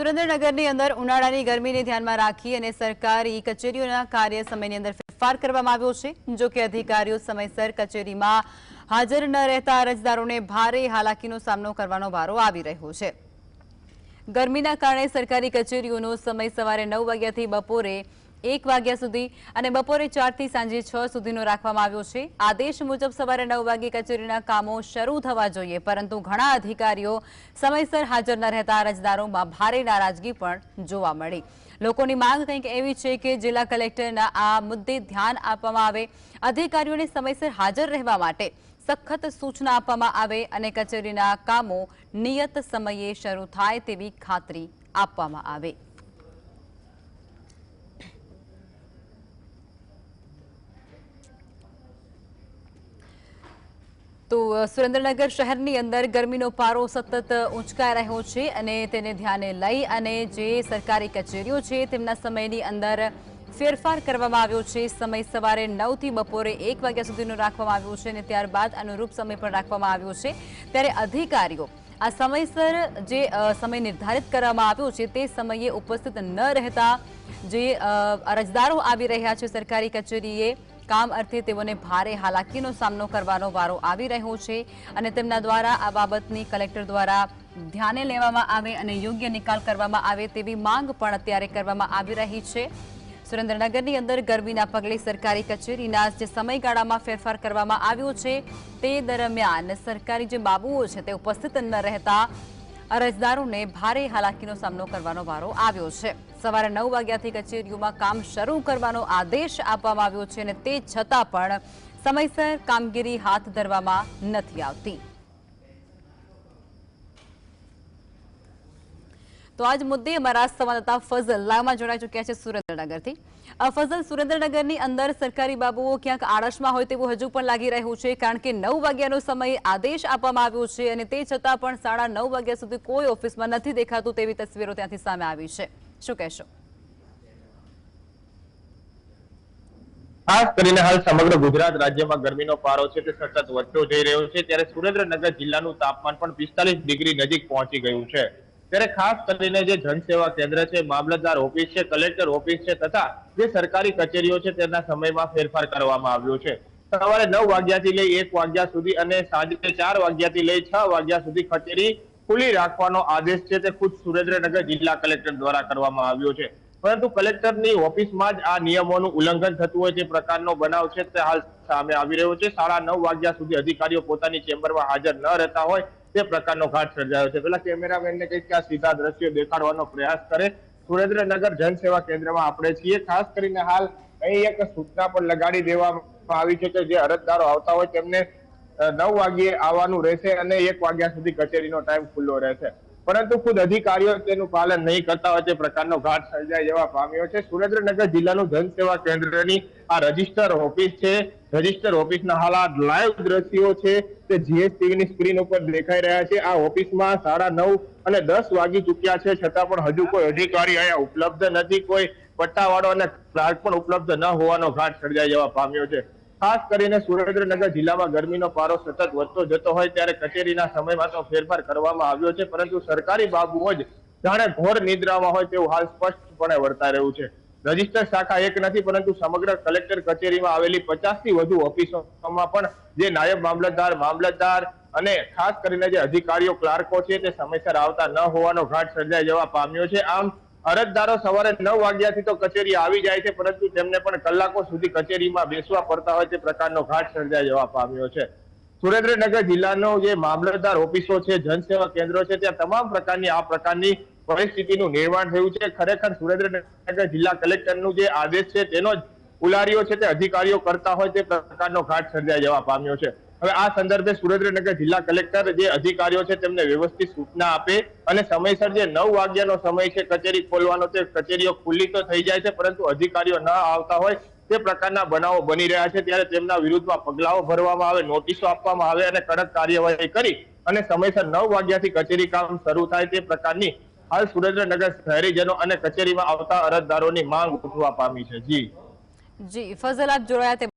સુરેન્દ્રનગરની અંદર ઉનાળાની ગરમીને ધ્યાનમાં રાખી અને સરકારી કચેરીઓના કાર્ય સમયની અંદર ફેરફાર કરવામાં આવ્યો છે, જો કે અધિકારીઓ સમયસર કચેરીમાં હાજર ન રહેતા અરજદારોને ભારે હાલાકીનો સામનો કરવાનો વારો આવી રહ્યો છે. ગરમીના કારણે સરકારી કચેરીઓનો સમય સવારે નવ વાગ્યાથી બપોરે એક વાગ્યા સુધી અને બપોરે ચારથી સાંજે છ સુધીનો રાખવામાં આવ્યો છે. આદેશ મુજબ સવારે નવ વાગે કચેરીના કામો શરૂ થવા જોઈએ, પરંતુ ઘણા અધિકારીઓ સમયસર હાજર ન રહેતા અરજદારોમાં ભારે નારાજગી પણ જોવા મળી. લોકોની માંગ કંઈક એવી છે કે જિલ્લા કલેક્ટરના આ મુદ્દે ધ્યાન આપવામાં આવે. અધિકારીઓને સમયસર હાજર રહેવા માટે સખત સૂચના આપવામાં આવે અને કચેરીના કામો નિયત સમયે શરૂ થાય તેવી ખાતરી આપવામાં આવે. તો સુરેન્દ્રનગર શહેરની અંદર ગરમીનો પારો સતત ઊંચકાઈ રહ્યો છે અને તેને ધ્યાને લઈ અને જે સરકારી કચેરીઓ છે તેમના સમયની અંદર ફેરફાર કરવામાં આવ્યો છે. સમય સવારે નવથી બપોરે એક વાગ્યા સુધીનો રાખવામાં આવ્યો છે અને ત્યારબાદ અનુરૂપ સમય પણ રાખવામાં આવ્યો છે. ત્યારે અધિકારીઓ આ સમયસર જે સમય નિર્ધારિત કરવામાં આવ્યો છે તે સમયે ઉપસ્થિત ન રહેતા જે અરજદારો આવી રહ્યા છે સરકારી કચેરીએ કામ અર્થે તેઓને ભારે હાલાકીનો સામનો કરવાનો વારો આવી રહ્યો છે અને તેમના દ્વારા આ બાબતની કલેક્ટર દ્વારા ધ્યાને લેવામાં આવે અને યોગ્ય નિકાલ કરવામાં આવે તેવી માંગ પણ અત્યારે કરવામાં આવી રહી છે. સુરેન્દ્રનગરની અંદર ગરમીના પગલે સરકારી કચેરીના જે સમયગાળામાં ફેરફાર કરવામાં આવ્યો છે, તે દરમિયાન સરકારી જે બાબુઓ છે તે ઉપસ્થિત ન રહેતા અરજદારોને ભારે હાલાકીનો સામનો કરવાનો વારો આવ્યો છે. સવારે નવ વાગ્યાથી કચેરીઓમાં કામ શરૂ કરવાનો આદેશ આપવામાં આવ્યો છે અને તે છતાં પણ સમયસર કામગીરી હાથ ધરવામાં નથી આવતી. તો આજ મુદ્દે અમારા સંવાદદાતા ફઝલ લાઈવમાં જોડાઈ ચૂક્યા છે સુરેન્દ્રનગરથી. ફઝલ, સુરેન્દ્રનગરની અંદર સરકારી બાબુઓ ક્યાંક આળસમાં હોય તેવું હજુ પણ લાગી રહ્યું છે, કારણ કે નવ વાગ્યાનો સમય આદેશ આપવામાં આવ્યો છે અને તે છતાં પણ સાડા નવ વાગ્યા સુધી કોઈ ઓફિસમાં નથી દેખાતું તેવી તસવીરો ત્યાંથી સામે આવી છે. શું કહેશો? ખાસ કરીને હાલ સમગ્ર ગુજરાત રાજ્યમાં ગરમીનો પારો છે તે સતત વધતો જઈ રહ્યો છે, ત્યારે સુરેન્દ્રનગર જિલ્લાનું તાપમાન પણ પિસ્તાલીસ ડિગ્રી નજીક પહોંચી ગયું છે. ત્યારે ખાસ કરીને જે જનસેવા કેન્દ્ર છે, મામલતદાર ઓફિસ છે, કલેક્ટર ઓફિસ છે તથા જે સરકારી કચેરીઓ છે તેના સમયમાં ફેરફાર કરવામાં આવ્યો છે. સવારે નવ વાગ્યાથી લઈ એક વાગ્યા સુધી અને સાંજે ચાર વાગ્યાથી લઈ છ વાગ્યા સુધી કચેરી ખુલ્લી રાખવાનો આદેશ છે, તે ખુદ સુરેન્દ્રનગર જિલ્લા કલેક્ટર દ્વારા કરવામાં આવ્યો છે. પરંતુ કલેક્ટરની ઓફિસમાં જ આ નિયમોનું ઉલ્લંઘન થતું હોય, તે પ્રકારનો બનાવ છે, તે હાલ સામે આવી રહ્યો છે. સાડા નવ વાગ્યા સુધી અધિકારીઓ પોતાની ચેમ્બરમાં હાજર ન રહેતા હોય તે પ્રકારનો ઘાટ સર્જાયો છે. પેલા કેમેરામેનને કંઈક કે આ સીધા દ્રશ્યો દેખાડવાનો પ્રયાસ કરે. સુરેન્દ્રનગર જનસેવા કેન્દ્રમાં આપણે છીએ. ખાસ કરીને હાલ અહીં એક સૂચના પણ લગાડી દેવામાં આવી છે કે જે અરજદારો આવતા હોય તેમને નવ વાગ્યે આવવાનું રહેશે અને એક વાગ્યા સુધી કચેરીનો ટાઈમ ખુલ્લો રહેશે. પરંતુ ખુદ અધિકારીઓ તેનું પાલન નહીં કરતા હોય તે પ્રકારનો ઘાટ સર્જાય જેવા પામ્યો છે. સુરેન્દ્રનગર જિલ્લાનું જનસેવા કેન્દ્રની આ રજિસ્ટર ઓફિસ છે. રજિસ્ટર ઓફિસના હાલ લાઈવ દ્રશ્યો છે. તે જીએસટીવીની સ્ક્રીન ઉપર દેખાઈ રહ્યા છે. આ ઓફિસમાં સાડા નવ અને દસ વાગી ચુક્યા છે. છતાં પણ હજુ કોઈ અધિકારી અહીંયા ઉપલબ્ધ નથી. કોઈ પટ્ટાવાળો અને ક્લાર્ક પણ ઉપલબ્ધ ન હોવાનો ઘાટ સર્જાય જેવા પામ્યો છે. ખાસ કરીને સુરેન્દ્રનગર જિલ્લામાં ગરમીનો પારો સતત વધતો જતો હોય ત્યારે કચેરીના સમયમાં તો ફેરફાર કરવામાં આવ્યો છે, પરંતુ સરકારી બાબુઓ જ જાણે ઘોર નિદ્રામાં હોય તેવું હાલ સ્પષ્ટપણે વર્તાઈ રહ્યું છે. રજિસ્ટર શાખા એક નથી, પરંતુ સમગ્ર કલેક્ટર કચેરીમાં આવેલી પચાસથી વધુ ઓફિસોમાં પણ જે નાયબ મામલતદાર મામલતદાર અને ખાસ કરીને જે અધિકારીઓ, ક્લાર્કો છે, તે સમયસર આવતા ન હોવાનો ઘાટ સર્જાઈ જવા પામ્યો છે. આમ અરજદારો સવારે નવ વાગ્યાથી તો કચેરી આવી જાય છે, પરંતુ તેમને પણ કલાકો સુધી કચેરીમાં બેસવા પડતા હોય તે પ્રકારનો ઘાટ સર્જાય જવા પામ્યો છે. સુરેન્દ્રનગર જિલ્લાનો જે મામલતદાર ઓફિસો છે, જનસેવા કેન્દ્રો છે, ત્યાં તમામ પ્રકારની, આ પ્રકારની પરિસ્થિતિનું નિર્માણ થયું છે. ખરેખર સુરેન્દ્રનગર જિલ્લા કલેક્ટરનું જે આદેશ છે, તેનો જ ઉલારીઓ છે, તે અધિકારીઓ કરતા હોય તે પ્રકારનો ઘાટ સર્જાય જવા પામ્યો છે. હવે આ સંદર્ભે સુરેન્દ્રનગર જિલ્લા કલેક્ટર જે અધિકારીઓ છે, તેમને વ્યવસ્થિત સૂચના આપે અને સમયસર જે નવ વાગ્યાનો સમય છે, કચેરી ખોલવાનો તે કચેરીઓ ખુલ્લી તો થઈ જાય છે, પરંતુ અધિકારીઓ ન આવતા હોય તે પ્રકારના બનાવો બની રહ્યા છે, ત્યારે તેમના વિરુદ્ધમાં પગલાઓ ભરવામાં આવે, નોટિસો આપવામાં આવે અને કડક કાર્યવાહી કરી અને સમયસર નવ વાગ્યાથી કચેરી કામ શરૂ થાય તે પ્રકારની હાલ સુરેન્દ્રનગર શહેરીજનો અને કચેરીમાં આવતા અરજદારોની માંગ ઉઠવા પામી છે. જી. જી ફઝલ જોડાયા